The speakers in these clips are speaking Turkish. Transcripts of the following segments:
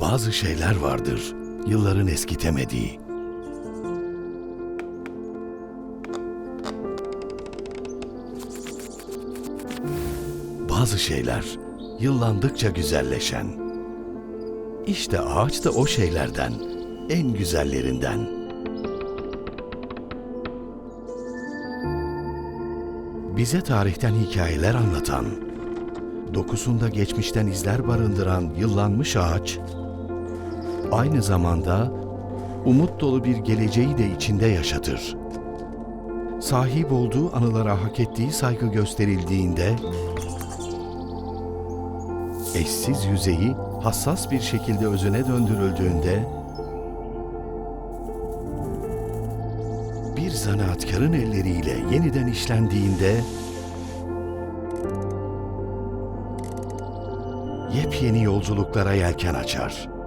Bazı şeyler vardır, yılların eskitemediği. Bazı şeyler yıllandıkça güzelleşen. İşte ağaç da o şeylerden, en güzellerinden. Bize tarihten hikayeler anlatan, dokusunda geçmişten izler barındıran yıllanmış ağaç, aynı zamanda umut dolu bir geleceği de içinde yaşatır. Sahip olduğu anılara hak ettiği saygı gösterildiğinde, eşsiz yüzeyi hassas bir şekilde özüne döndürüldüğünde, bir zanaatkarın elleriyle yeniden işlendiğinde, yepyeni yolculuklara yelken açar.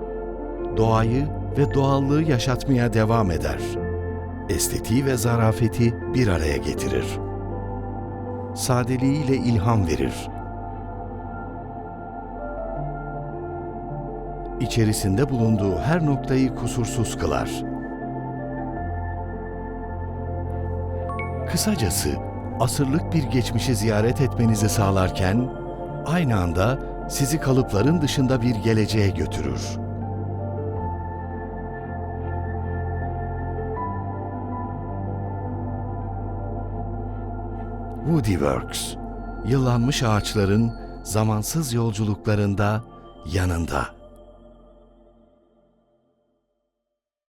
Doğayı ve doğallığı yaşatmaya devam eder. Estetiği ve zarafeti bir araya getirir. Sadeliğiyle ilham verir. İçerisinde bulunduğu her noktayı kusursuz kılar. Kısacası asırlık bir geçmişi ziyaret etmenizi sağlarken aynı anda sizi kalıpların dışında bir geleceğe götürür. Woody Works, yıllanmış ağaçların zamansız yolculuklarında yanında.